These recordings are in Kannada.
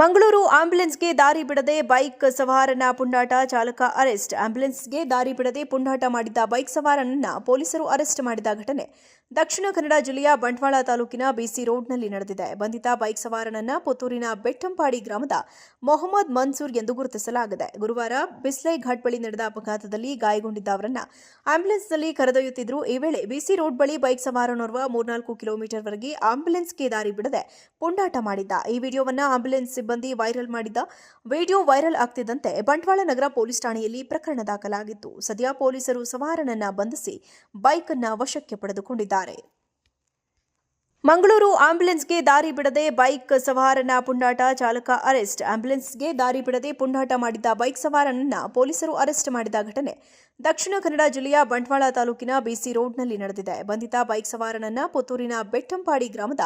ಮಂಗಳೂರು ಆಂಬ್ಯುಲೆನ್ಸ್ಗೆ ದಾರಿ ಬಿಡದೆ ಬೈಕ್ ಸವಾರನ ಪುಂಡಾಟ, ಚಾಲಕ ಅರೆಸ್ಟ್. ಆಂಬ್ಯುಲೆನ್ಸ್ಗೆ ದಾರಿ ಬಿಡದೆ ಪುಂಡಾಟ ಮಾಡಿದ್ದ ಬೈಕ್ ಸವಾರನನ್ನ ಪೊಲೀಸರು ಅರೆಸ್ಟ್ ಮಾಡಿದ ಘಟನೆ ದಕ್ಷಿಣ ಕನ್ನಡ ಜಿಲ್ಲೆಯ ಬಂಟ್ವಾಳ ತಾಲೂಕಿನ ಬಿಸಿ ರೋಡ್ನಲ್ಲಿ ನಡೆದಿದೆ. ಬಂಧಿತ ಬೈಕ್ ಸವಾರನನ್ನ ಪುತ್ತೂರಿನ ಬೆಟ್ಟಂಪಾಡಿ ಗ್ರಾಮದ ಮೊಹಮ್ಮದ್ ಮನ್ಸೂರ್ ಎಂದು ಗುರುತಿಸಲಾಗಿದೆ. ಗುರುವಾರ ಬಿಸ್ಲೈ ಘಾಟ್ ಬಳಿ ನಡೆದ ಅಪಘಾತದಲ್ಲಿ ಗಾಯಗೊಂಡಿದ್ದ ಅವರನ್ನ ಆಂಬ್ಯುಲೆನ್ಸ್ನಲ್ಲಿ ಕರೆದೊಯ್ಯುತ್ತಿದ್ರು ಈ ವೇಳೆ ಬಿಸಿ ರೋಡ್ ಬಳಿ ಬೈಕ್ ಸವಾರನೋರ್ವ ಮೂರ್ನಾಲ್ಕು ಕಿಲೋಮೀಟರ್ವರೆಗೆ ಆಂಬ್ಯುಲೆನ್ಸ್ಗೆ ದಾರಿ ಬಿಡದೆ ಪುಂಡಾಟ ಮಾಡಿದ್ದ. ಈ ವಿಡಿಯೋವನ್ನ ಆಂಬ್ಯುಲೆನ್ಸ್ ಸಿಬ್ಬಂದಿ ವೈರಲ್ ಮಾಡಿದ್ದ ವಿಡಿಯೋ ವೈರಲ್ ಆಗ್ತಿದ್ದಂತೆ ಬಂಟ್ವಾಳ ನಗರ ಪೊಲೀಸ್ ಠಾಣೆಯಲ್ಲಿ ಪ್ರಕರಣ ದಾಖಲಾಗಿತ್ತು. ಸದ್ಯ ಪೊಲೀಸರು ಸವಾರನನ್ನ ಬಂಧಿಸಿ ಬೈಕ್ ಅನ್ನ ವಶಕ್ಕೆ ಪಡೆದುಕೊಂಡಿದ್ದಾರೆ. ಮಂಗಳೂರು ಆಂಬ್ಯುಲೆನ್ಸ್ಗೆ ದಾರಿ ಬಿಡದೆ ಬೈಕ್ ಸವಾರನ ಪುಂಡಾಟ, ಚಾಲಕ ಅರೆಸ್ಟ್. ಆಂಬ್ಯುಲೆನ್ಸ್ಗೆ ದಾರಿ ಬಿಡದೆ ಪುಂಡಾಟ ಮಾಡಿದ್ದ ಬೈಕ್ ಸವಾರನನ್ನ ಪೊಲೀಸರು ಅರೆಸ್ಟ್ ಮಾಡಿದ ಘಟನೆ ದಕ್ಷಿಣ ಕನ್ನಡ ಜಿಲ್ಲೆಯ ಬಂಟ್ವಾಳ ತಾಲೂಕಿನ ಬಿಸಿ ರೋಡ್ನಲ್ಲಿ ನಡೆದಿದೆ. ಬಂಧಿತ ಬೈಕ್ ಸವಾರನನ್ನ ಪುತ್ತೂರಿನ ಬೆಟ್ಟಂಪಾಡಿ ಗ್ರಾಮದ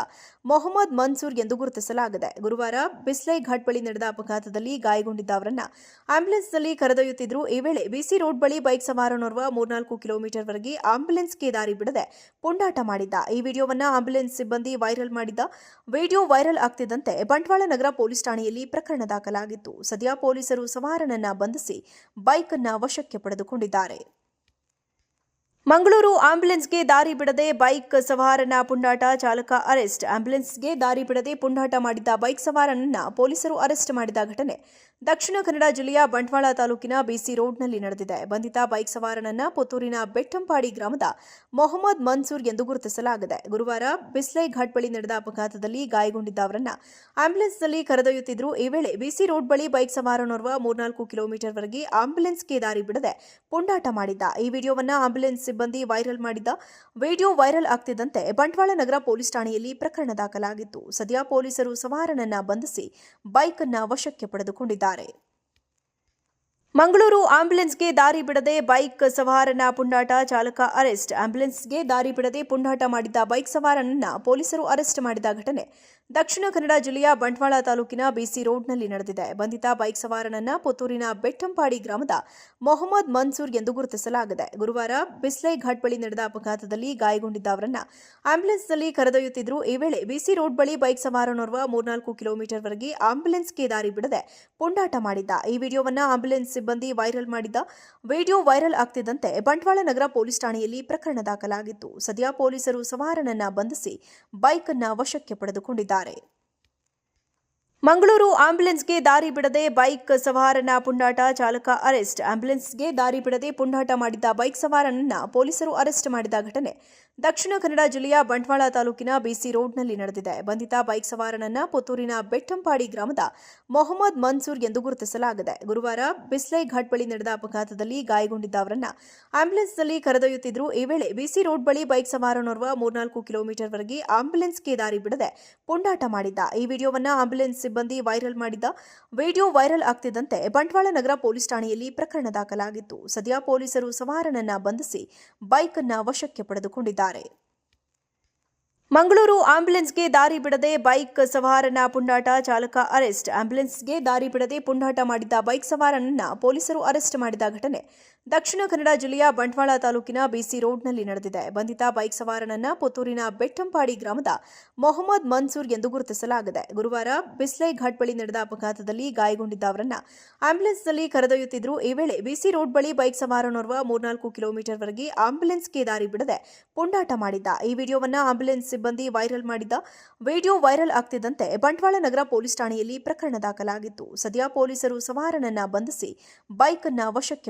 ಮೊಹಮ್ಮದ್ ಮನ್ಸೂರ್ ಎಂದು ಗುರುತಿಸಲಾಗಿದೆ. ಗುರುವಾರ ಬಿಸ್ಲೈ ಘಾಟ್ ಬಳಿ ನಡೆದ ಅಪಘಾತದಲ್ಲಿ ಗಾಯಗೊಂಡಿದ್ದ ಅವರನ್ನ ಆಂಬ್ಯುಲೆನ್ಸ್ನಲ್ಲಿ ಕರೆದೊಯ್ಯುತ್ತಿದ್ದರು. ಈ ವೇಳೆ ಬಿಸಿ ರೋಡ್ ಬಳಿ ಬೈಕ್ ಸವಾರನೋರ್ವ ಮೂರ್ನಾಲ್ಕು ಕಿಲೋಮೀಟರ್ವರೆಗೆ ಆಂಬ್ಯುಲೆನ್ಸ್ಗೆ ದಾರಿ ಬಿಡದೆ ಪುಂಡಾಟ ಮಾಡಿದ್ದ. ಈ ವಿಡಿಯೋವನ್ನು ಆಂಬ್ಯುಲೆನ್ಸ್ ಸಿಬ್ಬಂದಿ ವೈರಲ್ ಮಾಡಿದ್ದ. ವಿಡಿಯೋ ವೈರಲ್ ಆಗ್ತಿದ್ದಂತೆ ಬಂಟ್ವಾಳ ನಗರ ಪೊಲೀಸ್ ಠಾಣೆಯಲ್ಲಿ ಪ್ರಕರಣ ದಾಖಲಾಗಿತ್ತು. ಸದ್ಯ ಪೊಲೀಸರು ಸವಾರನನ್ನ ಬಂಧಿಸಿ ಬೈಕ್ ಅನ್ನ ವಶಕ್ಕೆ ಪಡೆದುಕೊಂಡಿದ್ದಾರೆ. ಮಂಗಳೂರು ಆಂಬ್ಯುಲೆನ್ಸ್ಗೆ ದಾರಿ ಬಿಡದೆ ಬೈಕ್ ಸವಾರನ ಪುಂಡಾಟ, ಚಾಲಕ ಅರೆಸ್ಟ್. ಆಂಬ್ಯುಲೆನ್ಸ್ಗೆ ದಾರಿ ಬಿಡದೆ ಪುಂಡಾಟ ಮಾಡಿದ್ದ ಬೈಕ್ ಸವಾರನನ್ನ ಪೊಲೀಸರು ಅರೆಸ್ಟ್ ಮಾಡಿದ ಘಟನೆ. ದಕ್ಷಿಣ ಕನ್ನಡ ಜಿಲ್ಲೆಯ ಬಂಟ್ವಾಳ ತಾಲೂಕಿನ ಬಿಸಿ ರೋಡ್ನಲ್ಲಿ ನಡೆದಿದೆ. ಬಂಧಿತ ಬೈಕ್ ಸವಾರನನ್ನ ಪುತ್ತೂರಿನ ಬೆಟ್ಟಂಪಾಡಿ ಗ್ರಾಮದ ಮೊಹಮ್ಮದ್ ಮನ್ಸೂರ್ ಎಂದು ಗುರುತಿಸಲಾಗಿದೆ. ಗುರುವಾರ ಬಿಸ್ಲೈ ಘಾಟ್ ಬಳಿ ನಡೆದ ಅಪಘಾತದಲ್ಲಿ ಗಾಯಗೊಂಡಿದ್ದ ಅವರನ್ನ ಆಂಬ್ಯುಲೆನ್ಸ್ನಲ್ಲಿ ಕರೆದೊಯ್ಯುತ್ತಿದ್ದರು. ಈ ವೇಳೆ ಬಿಸಿ ರೋಡ್ ಬಳಿ ಬೈಕ್ ಸವಾರನೋರ್ವ ಮೂರ್ನಾಲ್ಕು ಕಿಲೋಮೀಟರ್ವರೆಗೆ ಆಂಬ್ಯುಲೆನ್ಸ್ಗೆ ದಾರಿ ಬಿಡದೆ ಪುಂಡಾಟ ಮಾಡಿದ್ದ. ಈ ವಿಡಿಯೋವನ್ನ ಆಂಬ್ಯುಲೆನ್ಸ್ ಸಿಬ್ಬಂದಿ ವೈರಲ್ ಮಾಡಿದ್ದ. ವಿಡಿಯೋ ವೈರಲ್ ಆಗ್ತಿದ್ದಂತೆ ಬಂಟ್ವಾಳ ನಗರ ಪೊಲೀಸ್ ಠಾಣೆಯಲ್ಲಿ ಪ್ರಕರಣ ದಾಖಲಾಗಿತ್ತು. ಸದ್ಯ ಪೊಲೀಸರು ಸವಾರನನ್ನ ಬಂಧಿಸಿ ಬೈಕ್ ಅನ್ನ ವಶಕ್ಕೆ ಪಡೆದುಕೊಂಡಿದ್ದಾರೆ. body ಮಂಗಳೂರು ಆಂಬ್ಯುಲೆನ್ಸ್ಗೆ ದಾರಿ ಬಿಡದೆ ಬೈಕ್ ಸವಾರನ ಪುಂಡಾಟ, ಚಾಲಕ ಅರೆಸ್ಟ್. ಆಂಬ್ಯುಲೆನ್ಸ್ಗೆ ದಾರಿ ಬಿಡದೆ ಪುಂಡಾಟ ಮಾಡಿದ್ದ ಬೈಕ್ ಸವಾರನನ್ನ ಪೊಲೀಸರು ಅರೆಸ್ಟ್ ಮಾಡಿದ ಘಟನೆ. ದಕ್ಷಿಣ ಕನ್ನಡ ಜಿಲ್ಲೆಯ ಬಂಟ್ವಾಳ ತಾಲೂಕಿನ ಬಿಸಿ ರೋಡ್ನಲ್ಲಿ ನಡೆದಿದೆ. ಬಂಧಿತ ಬೈಕ್ ಸವಾರನನ್ನ ಪುತ್ತೂರಿನ ಬೆಟ್ಟಂಪಾಡಿ ಗ್ರಾಮದ ಮೊಹಮ್ಮದ್ ಮನ್ಸೂರ್ ಎಂದು ಗುರುತಿಸಲಾಗಿದೆ. ಗುರುವಾರ ಬಿಸ್ಲೈ ಘಾಟ್ ಬಳಿ ನಡೆದ ಅಪಘಾತದಲ್ಲಿ ಗಾಯಗೊಂಡಿದ್ದ ಅವರನ್ನ ಆಂಬ್ಯುಲೆನ್ಸ್ನಲ್ಲಿ ಕರೆದೊಯ್ಯುತ್ತಿದ್ರು ಈ ವೇಳೆ ಬಿಸಿ ರೋಡ್ ಬಳಿ ಬೈಕ್ ಸವಾರನೋರ್ವ ಮೂರ್ನಾಲ್ಕು ಕಿಲೋಮೀಟರ್ವರೆಗೆ ಆಂಬ್ಯುಲೆನ್ಸ್ಗೆ ದಾರಿ ಬಿಡದೆ ಪುಂಡಾಟ ಮಾಡಿದ್ದ. ಈ ವಿಡಿಯೋವನ್ನ ಆಂಬ್ಯುಲೆನ್ಸ್ ಸಿಬ್ಬಂದಿ ವೈರಲ್ ಮಾಡಿದ್ದ ವಿಡಿಯೋ ವೈರಲ್ ಆಗ್ತಿದ್ದಂತೆ ಬಂಟ್ವಾಳ ನಗರ ಪೊಲೀಸ್ ಠಾಣೆಯಲ್ಲಿ ಪ್ರಕರಣ ದಾಖಲಾಗಿತ್ತು. ಸದ್ಯ ಪೊಲೀಸರು ಸವಾರನನ್ನ ಬಂಧಿಸಿ ಬೈಕ್ ಅನ್ನ ವಶಕ್ಕೆ ಪಡೆದುಕೊಂಡಿದ್ದಾರೆ. ಮಂಗಳೂರು ಆಂಬ್ಯುಲೆನ್ಸ್ಗೆ ದಾರಿ ಬಿಡದೆ ಬೈಕ್ ಸವಾರನ ಪುಂಡಾಟ, ಚಾಲಕ ಅರೆಸ್ಟ್. ಆಂಬ್ಯುಲೆನ್ಸ್ಗೆ ದಾರಿ ಬಿಡದೆ ಪುಂಡಾಟ ಮಾಡಿದ್ದ ಬೈಕ್ ಸವಾರನನ್ನ ಪೊಲೀಸರು ಅರೆಸ್ಟ್ ಮಾಡಿದ ಘಟನೆ. ದಕ್ಷಿಣ ಕನ್ನಡ ಜಿಲ್ಲೆಯ ಬಂಟ್ವಾಳ ತಾಲೂಕಿನ ಬಿಸಿ ರೋಡ್ನಲ್ಲಿ ನಡೆದಿದೆ. ಬಂಧಿತ ಬೈಕ್ ಸವಾರನನ್ನ ಪುತ್ತೂರಿನ ಬೆಟ್ಟಂಪಾಡಿ ಗ್ರಾಮದ ಮೊಹಮ್ಮದ್ ಮನ್ಸೂರ್ ಎಂದು ಗುರುತಿಸಲಾಗಿದೆ. ಗುರುವಾರ ಬಿಸ್ಲೈ ಘಾಟ್ ಬಳಿ ನಡೆದ ಅಪಘಾತದಲ್ಲಿ ಗಾಯಗೊಂಡಿದ್ದ ಅವರನ್ನ ಆಂಬ್ಯುಲೆನ್ಸ್ನಲ್ಲಿ ಕರೆದೊಯ್ಯುತ್ತಿದ್ದರು. ಈ ವೇಳೆ ಬಿಸಿ ರೋಡ್ ಬಳಿ ಬೈಕ್ ಸವಾರನೋರ್ವ ಮೂರ್ನಾಲ್ಕು ಕಿಲೋಮೀಟರ್ವರೆಗೆ ಆಂಬ್ಯುಲೆನ್ಸ್ಗೆ ದಾರಿ ಬಿಡದೆ ಪುಂಡಾಟ ಮಾಡಿದ್ದ. ಈ ವಿಡಿಯೋವನ್ನ ಆಂಬ್ಯುಲೆನ್ಸ್ ಸಿಬ್ಬಂದಿ ವೈರಲ್ ಮಾಡಿದ್ದ ವಿಡಿಯೋ ವೈರಲ್ ಆಗ್ತಿದ್ದಂತೆ ಬಂಟ್ವಾಳ ನಗರ ಪೊಲೀಸ್ ಠಾಣೆಯಲ್ಲಿ ಪ್ರಕರಣ ದಾಖಲಾಗಿತ್ತು. ಸದ್ಯ ಪೊಲೀಸರು ಸವಾರನನ್ನ ಬಂಧಿಸಿ ಬೈಕ್ ಅನ್ನ ವಶಕ್ಕೆ ಪಡೆದುಕೊಂಡಿದ್ದಾರೆ. ಮಂಗಳೂರು ಆಂಬ್ಯುಲೆನ್ಸ್ಗೆ ದಾರಿ ಬಿಡದೆ ಬೈಕ್ ಸವಾರನ ಪುಂಡಾಟ, ಚಾಲಕ ಅರೆಸ್ಟ್. ಆಂಬ್ಯುಲೆನ್ಸ್ಗೆ ದಾರಿ ಬಿಡದೆ ಪುಂಡಾಟ ಮಾಡಿದ್ದ ಬೈಕ್ ಸವಾರನನ್ನ ಪೊಲೀಸರು ಅರೆಸ್ಟ್ ಮಾಡಿದ ಘಟನೆ ದಕ್ಷಿಣ ಕನ್ನಡ ಜಿಲ್ಲೆಯ ಬಂಟ್ವಾಳ ತಾಲೂಕಿನ ಬಿಸಿ ರೋಡ್ನಲ್ಲಿ ನಡೆದಿದೆ. ಬಂಧಿತ ಬೈಕ್ ಸವಾರನನ್ನ ಪುತ್ತೂರಿನ ಬೆಟ್ಟಂಪಾಡಿ ಗ್ರಾಮದ ಮೊಹಮ್ಮದ್ ಮನ್ಸೂರ್ ಎಂದು ಗುರುತಿಸಲಾಗಿದೆ. ಗುರುವಾರ ಬಿಸ್ಲೈ ಘಾಟ್ ಬಳಿ ನಡೆದ ಅಪಘಾತದಲ್ಲಿ ಗಾಯಗೊಂಡಿದ್ದ ಅವರನ್ನ ಆಂಬ್ಯುಲೆನ್ಸ್ನಲ್ಲಿ ಕರೆದೊಯ್ಯುತ್ತಿದ್ರು ಈ ವೇಳೆ ಬಿಸಿ ರೋಡ್ ಬಳಿ ಬೈಕ್ ಸವಾರನೋರ್ವ ಮೂರ್ನಾಲ್ಕು ಕಿಲೋಮೀಟರ್ವರೆಗೆ ಆಂಬ್ಯುಲೆನ್ಸ್ಗೆ ದಾರಿ ಬಿಡದೆ ಪುಂಡಾಟ ಮಾಡಿದ್ದ. ಈ ವಿಡಿಯೋವನ್ನ ಆಂಬ್ಯುಲೆನ್ಸ್ ಸಿಬ್ಬಂದಿ ವೈರಲ್ ಮಾಡಿದ್ದ ವಿಡಿಯೋ ವೈರಲ್ ಆಗ್ತಿದ್ದಂತೆ ಬಂಟ್ವಾಳ ನಗರ ಪೊಲೀಸ್ ಠಾಣೆಯಲ್ಲಿ ಪ್ರಕರಣ ದಾಖಲಾಗಿತ್ತು. ಸದ್ಯ ಪೊಲೀಸರು ಸವಾರನನ್ನ ಬಂಧಿಸಿ ಬೈಕ್ ಅನ್ನ ವಶಕ್ಕೆ